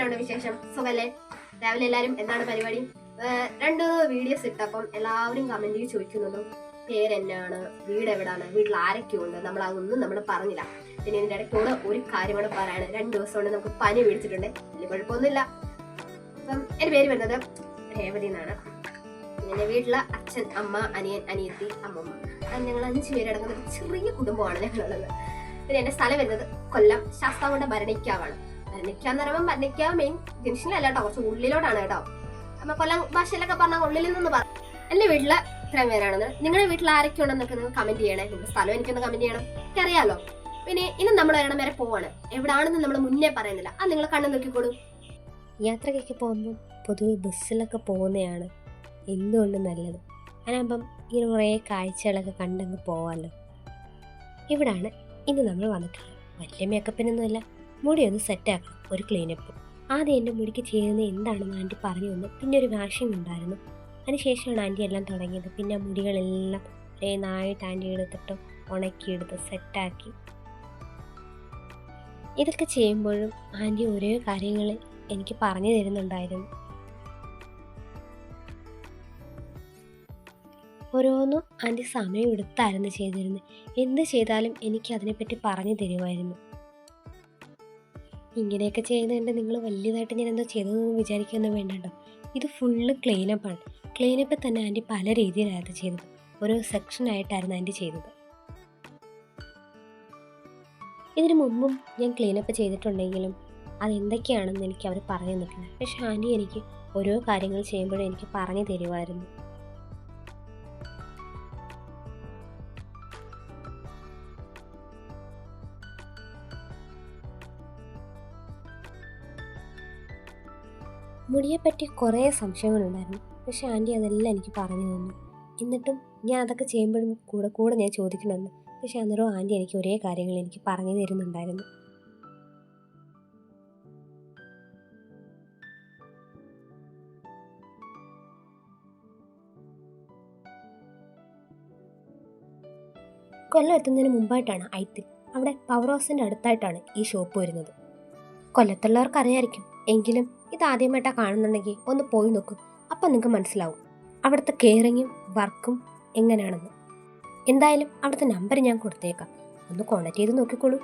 എന്നാണ് വിശേഷം? സുഖല്ലേ? രാവിലെ എല്ലാവരും എന്താണ് പരിപാടി? രണ്ട് വീഡിയോസ് ഇട്ടപ്പം എല്ലാവരും കമന്റിൽ ചോദിക്കുന്നുണ്ട് പേരെന്നാണ്? വീട് എവിടാണ് വീട്ടിൽ ആരൊക്കെയുണ്ട്? നമ്മൾ അതൊന്നും നമ്മൾ പറഞ്ഞില്ല. പിന്നെ ഇതിന്റെ ഇടയ്ക്കൂടെ ഒരു കാര്യമാണ് പറയാണ് രണ്ട് ദിവസം കൊണ്ട് നമുക്ക് പനി പിടിച്ചിട്ടുണ്ട്. വലിയ കുഴപ്പമൊന്നുമില്ല. അപ്പം എന്റെ പേര് വരുന്നത് രേവതി എന്നാണ്. എന്റെ വീട്ടിലെ അച്ഛൻ അമ്മ അനിയൻ അനിയത്തി അമ്മമ്മ. അത് ഞങ്ങൾ അഞ്ചു പേരടങ്ങുന്ന ഒരു ചെറിയ കുടുംബമാണ് ഞങ്ങളുള്ളത്. പിന്നെ എന്റെ സ്ഥലം വരുന്നത് കൊല്ലം ശാസ്താവുണ്ട ഭരണിക്കാവാണ്. ഭരണിക്കാന്ന് പറയുമ്പോൾ നിൽക്കാൻ മെയിൻ ജംഗ്ഷനിലല്ല കേട്ടോ കുറച്ച് ഉള്ളിലോട്ടാണ് കേട്ടോ. അപ്പൊ കൊല്ലം ഭാഷയിലൊക്കെ പറഞ്ഞാൽ ഉള്ളിൽ നിന്ന് പറ എന്റെ വീട്ടിൽ ഇത്രയും പേരാണെന്ന് നിങ്ങളുടെ വീട്ടിൽ ആരൊക്കെ ഉണ്ടെന്നൊക്കെ നിങ്ങൾ കമന്റ് ചെയ്യണേ? നിങ്ങളുടെ സ്ഥലം എനിക്കൊന്ന് കമന്റ് ചെയ്യണം. എനിക്കറിയാലോ. പിന്നെ ഇന്ന് നമ്മൾ ഒരെണ്ണം വരെ പോവാണ്. എവിടാണെന്ന് നമ്മൾ മുന്നേ പറയുന്നില്ല. അത് നിങ്ങൾ കണ്ണു നോക്കിക്കോളൂ. യാത്രക്കൊക്കെ പോകുമ്പോൾ പൊതുവെ ബസ്സിലൊക്കെ പോകുന്നതാണ് എന്തുകൊണ്ടും നല്ലത്? അതിനാകുമ്പം ഇങ്ങനെ കുറേ കാഴ്ചകളൊക്കെ കണ്ടങ്ങ് പോവാമല്ലോ ഇവിടാണ് ഇന്ന് നമ്മൾ വന്നിട്ടുള്ളത്. വലിയ മേക്കപ്പിനൊന്നുമല്ല മുടി ഒന്ന് സെറ്റാക്കണം ഒരു ക്ലീനപ്പ് ആദ്യം എന്റെ മുടിക്ക് ചെയ്യുന്നത് എന്താണെന്ന് ആന്റി പറഞ്ഞു തന്നു. പിന്നെ ഒരു വാഷിംഗ് ഉണ്ടായിരുന്നു. അതിനുശേഷമാണ് ആന്റി എല്ലാം തുടങ്ങിയത്. പിന്നെ മുടികളെല്ലാം ഒരേ നായിട്ട് ആന്റി എടുത്തിട്ട് ഉണക്കിയെടുത്ത് സെറ്റാക്കി ഇതൊക്കെ ചെയ്യുമ്പോഴും ആന്റി ഓരോ കാര്യങ്ങൾ എനിക്ക് പറഞ്ഞു തരുന്നുണ്ടായിരുന്നു. ഓരോന്നും ആന്റി സമയം എടുത്തായിരുന്നു ചെയ്തിരുന്നത്. എന്ത് ചെയ്താലും എനിക്ക് അതിനെപ്പറ്റി പറഞ്ഞു തരുമായിരുന്നു. ഇങ്ങനെയൊക്കെ ചെയ്യുന്നതുകൊണ്ട് നിങ്ങൾ വലിയതായിട്ട് ഞാൻ എന്താ ചെയ്തതെന്ന് വിചാരിക്കുകയൊന്നും വേണ്ട ഇത് ഫുള്ള് ക്ലീനപ്പാണ് ക്ലീനപ്പ് തന്നെ ആന്റി പല രീതിയിലായിരുന്നു ചെയ്തത്. ഓരോ സെക്ഷനായിട്ടായിരുന്നു ആന്റി ചെയ്തത്. ഇതിനു മുമ്പും ഞാൻ ക്ലീനപ്പ് ചെയ്തിട്ടുണ്ടെങ്കിലും അതെന്തൊക്കെയാണെന്ന് എനിക്ക് അവർ പറഞ്ഞു തന്നിട്ടില്ല. പക്ഷേ ആന്റി എനിക്ക് ഓരോ കാര്യങ്ങൾ ചെയ്യുമ്പോഴും എനിക്ക് പറഞ്ഞു തരുമായിരുന്നു. മുടിയെപ്പറ്റി കുറേ സംശയങ്ങളുണ്ടായിരുന്നു. പക്ഷെ ആന്റി അതെല്ലാം എനിക്ക് പറഞ്ഞു തന്നു. എന്നിട്ടും ഞാൻ അതൊക്കെ ചെയ്യുമ്പോഴും കൂടെ കൂടെ ഞാൻ ചോദിക്കണമെന്ന് പക്ഷെ അന്നേരം ആന്റി എനിക്ക് ഒരേ കാര്യങ്ങൾ എനിക്ക് പറഞ്ഞു തരുന്നുണ്ടായിരുന്നു. കൊല്ലം എത്തുന്നതിന് മുമ്പായിട്ടാണ് ഐത്തിൽ. അവിടെ പവർ ഹൗസിന്റെ അടുത്തായിട്ടാണ് ഈ ഷോപ്പ് വരുന്നത്. കൊല്ലത്തുള്ളവർക്ക് അറിയായിരിക്കും. എങ്കിലും ഇത് ആദ്യമായിട്ടാണ് കാണുന്നുണ്ടെങ്കിൽ ഒന്ന് പോയി നോക്കൂ. അപ്പം നിങ്ങൾക്ക് മനസ്സിലാവും. അവിടുത്തെ കെയറിങ്ങും വർക്കും എങ്ങനെയാണെന്ന്. എന്തായാലും അവിടുത്തെ നമ്പർ ഞാൻ കൊടുത്തേക്കാം. ഒന്ന് കോൺടാക്ട് ചെയ്ത് നോക്കിക്കോളൂ.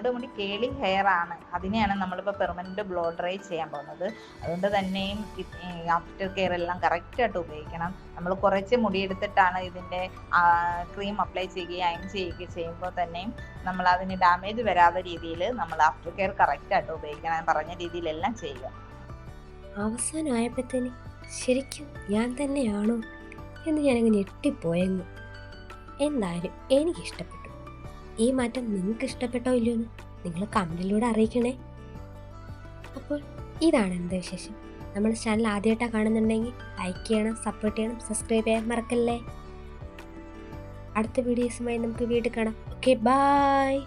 നമ്മുടെ മുടി കേളി ഹെയർ ആണ്. അതിനെയാണ് നമ്മളിപ്പോൾ പെർമനന്റ് ബ്ലോ ഡ്രൈ ചെയ്യാൻ പോകുന്നത്. അതുകൊണ്ട് തന്നെയും ആഫ്റ്റർ കെയർ എല്ലാം കറക്റ്റ് ആയിട്ട് ഉപയോഗിക്കണം. നമ്മൾ കുറച്ച് മുടി എടുത്തിട്ടാണ് ഇതിന്റെ ക്രീം അപ്ലൈ ചെയ്യുകയും അയൺ ചെയ്യുകയും ചെയ്യുമ്പോൾ തന്നെയും നമ്മൾ അതിന് ഡാമേജ് വരാത്ത രീതിയിൽ നമ്മൾ ആഫ്റ്റർ കെയർ കറക്റ്റ് ആയിട്ട് ഉപയോഗിക്കണം പറഞ്ഞ രീതിയിലെല്ലാം ചെയ്യുക. അവസാനമായപ്പോഴത്തേന് ശരിക്കും ഞാൻ തന്നെയാണോ എന്ന് ഞാനങ്ങ് ഞെട്ടിപ്പോയെന്ന്. എന്തായാലും എനിക്കിഷ്ടപ്പെട്ടു. ഈ മാറ്റം നിങ്ങൾക്ക് ഇഷ്ടപ്പെട്ടോ ഇല്ലയോ എന്ന് നിങ്ങൾ കമന്റിലൂടെ അറിയിക്കണേ. അപ്പോൾ ഇതാണ് എന്റെ വിശേഷം. നമ്മുടെ ചാനൽ ആദ്യമായിട്ടാണ് കാണുന്നുണ്ടെങ്കിൽ ലൈക്ക് ചെയ്യണം സപ്പോർട്ട് ചെയ്യണം സബ്സ്ക്രൈബ് ചെയ്യാൻ മറക്കല്ലേ. അടുത്ത വീഡിയോസുമായി നമുക്ക് വീട്ടിൽ കാണാം. Okay bye